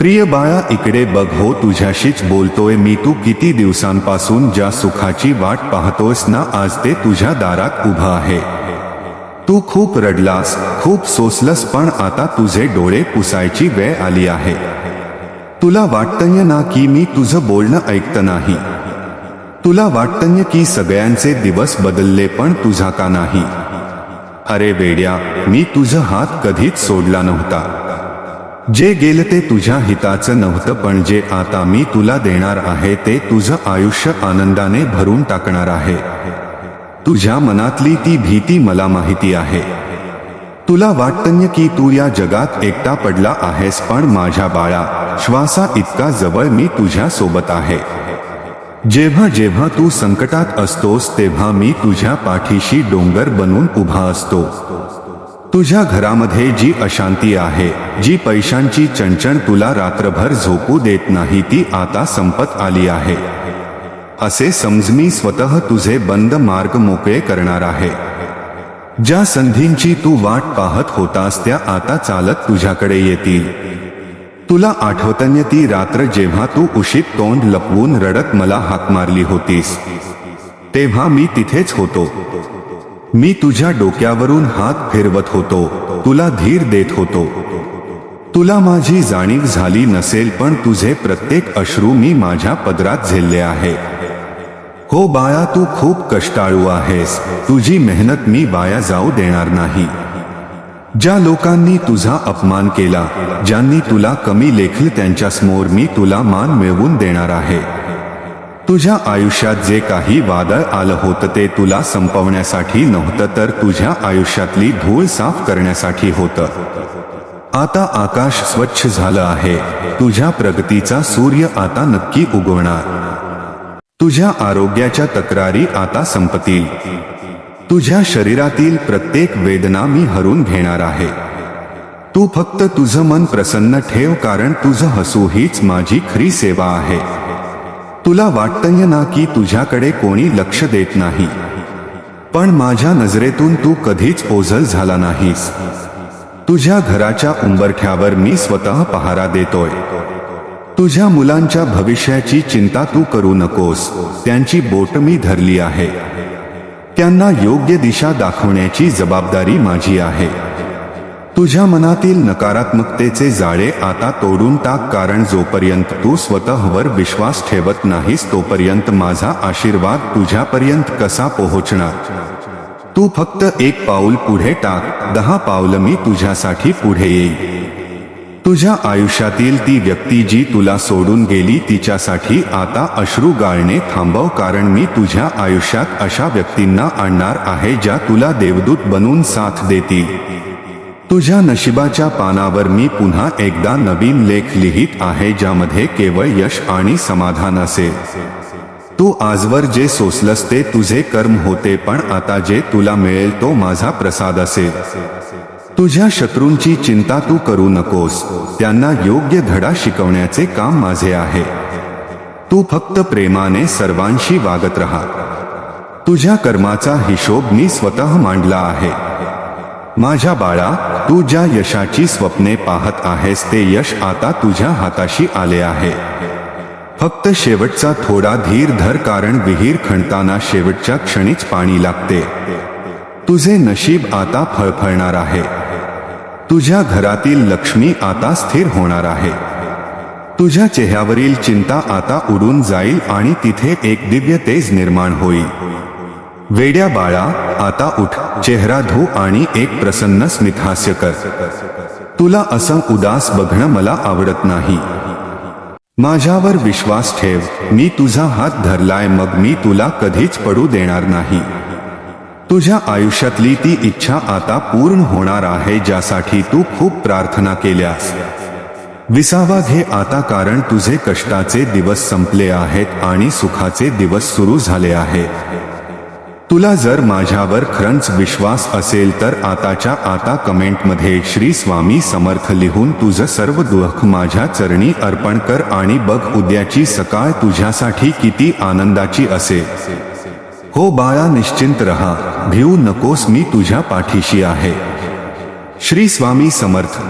प्रिय बाळा, इकडे बघ हो, तुझ्याशीच बोलतोय मी. तू किती दिवसांपासून ज्या सुखाची वाट पाहतोस ना, आज ते तुझ्या दारात उभं आहे. तू खूप रडलास, खूप सोसलस, पण आता तुझे डोळे पुसायची वेळ आली आहे. तुला वाटतंय ना की मी तुझं बोलणं ऐकत नाही? तुला वाटतंय की सगळ्यांचे दिवस बदलले, पण तुझा का नाही? अरे वेड्या, मी तुझं हात कधीच सोडला नव्हता. जे गेलं ते तुझ्या हिताचं नव्हतं पण जे आता मी तुला देणार आहे ते तुझं आयुष्य आनंदाने भरून टाकणार आहे. तुझ्या मनातली ती भीती मला माहिती आहे. तुला वाटतंय की तू या जगात एकटा पडला आहेस पण माझ्या बाळा श्वासा इतका जवळ मी तुझ्या सोबत आहे. जेव्हा जेव्हा तू संकटात असतोस तेव्हा मी तुझ्या पाठीशी डोंगर बनून उभा असतो. तुझ्या घरामध्ये जी अशांती आहे जी पैशांची चणचण तुला रात्रभर झोपू देत नाही ती आता संपत आली आहे. असे समज मी स्वतः तुझे बंद मार्ग मोकळे करणार आहे. ज्या संधींची तू वाट पाहत होतास त्या आता चालत तुझ्याकडे येतील. तुला आठवतन्य ती रात्र जेव्हा तू उशीत तोंड लपवून रडत मला हाक मारली होतीस. तेव्हा मी तिथेच होतो. मी तुझ्या डोक्यावरून हात फिरवत होतो. तुला धीर देत होतो. तुला माझी जाणीव झाली नसेल पण तुझे प्रत्येक अश्रू मी माझ्या पदरात झेलले आहे. हो बाळा तू खूप कष्टाळू आहेस. तुझी मेहनत मी वाया जाऊ देणार नाही. ज्या लोकांनी तुझा अपमान केला ज्यांनी तुला कमी लेखली त्यांच्यासमोर मी तुला मान मिळवून देणार आहे. तुझ्या आयुष्यात जे काही वादळ आलं होतं ते तुला संपवण्यासाठी नव्हतं तर तुझ्या आयुष्यातली धूळ साफ करण्यासाठी होतं. आता आकाश स्वच्छ झालं आहे. तुझ्या प्रगतीचा सूर्य आता नक्की उगवणार. तुझ्या आरोग्याच्या तक्रारी आता संपतील. तुझ्या शरीरातील प्रत्येक वेदना मी हरून घेणार आहे. तू फक्त तुझं मन प्रसन्न ठेव कारण तुझं हसू हीच माझी खरी सेवा आहे. तुला वाटतंय ना की तुझ्याकडे कोणी लक्ष देत नाही. पण माझ्या नजरेतून तू कधीच ओझल झाला नाहीस. तुझ्या घराच्या उंबरठ्यावर मी स्वतः पहारा देतोय. तुझ्या मुलांच्या भविष्याची चिंता तू करू नकोस. त्यांची बोट मी धरली आहे. त्यांना योग्य दिशा दाखवण्याची जबाबदारी माझी आहे. तुझ्या मनातील नकारात्मकतेचे जाळे आता तोडून टाक कारण जोपर्यंत तू स्वतःवर विश्वास ठेवत नाहीस तोपर्यंत माझा आशीर्वाद तुझ्यापर्यंत कसा पोहोचणार? तू फक्त एक पाऊल पुढे टाक दहा पावलं मी तुझ्यासाठी पुढे येईल तुझ्या आयुष्यातील ती व्यक्ती जी तुला सोडून गेली तिच्यासाठी आता अश्रू गाळणे थांबव कारण मी तुझ्या आयुष्यात अशा व्यक्तींना आणणार आहे ज्या तुला देवदूत बनून साथ देतील. तुझ्या नशिबाच्या पानावर मी पुन्हा एकदा नवीन लेख लिहित आहे ज्यामध्ये केवळ यश आणि समाधान असेल तू आजवर जे सोसलस ते तुझे कर्म होते पण आता जे तुला मिळेल तो माझा प्रसाद असेल तुझ्या शत्रूंची चिंता तू करू नकोस त्यांना योग्य धडा शिकवण्याचे काम माझे आहे. तू फक्त प्रेमाने सर्वांशी वागत राहा. तुझ्या कर्माचा हिशोब मी स्वतः मांडला आहे. माझ्या बाळा तू ज्या यशाची स्वप्ने पाहत आहेस ते यश आता तुझ्या हाताशी आले आहे. फक्त शेवटचा थोडा धीर धर कारण विहीर खणताना शेवटच्या क्षणीच पाणी लागते. तुझे नशीब आता फळफळणार आहे. तुझ्या घरातील लक्ष्मी आता स्थिर होणार आहे. तुझ्या चेहऱ्यावरील चिंता आता उडून जाईल आणि तिथे एक दिव्य तेज निर्माण होईल. वेड्या बाळा आता उठ. चेहरा धू आणि एक प्रसन्न स्मितहास्य कर. तुला असं उदास बघणं मला आवडत नाही. माझ्यावर विश्वास ठेव. मी तुझा हात धरलाय मग मी तुला कधीच पडू देणार नाही. तुझ्या आयुष्यातली ती इच्छा आता पूर्ण होणार आहे ज्यासाठी तू खूप प्रार्थना केल्यास. विसावा घे आता कारण तुझे कष्टाचे दिवस संपले आहेत आणि सुखाचे दिवस सुरू झाले आहेत. तुला जर माझ्यावर खरंच विश्वास असेल तर आताच्या आता कमेंटमध्ये श्री स्वामी समर्थ लिहून तुझं सर्व दुःख माझ्या चरणी अर्पण कर आणि बघ उद्याची सकाळ तुझ्यासाठी किती आनंदाची असेल हो बाळा निश्चिंत रहा. भिवू नकोस मी तुझ्या पाठीशी आहे. श्री स्वामी समर्थ.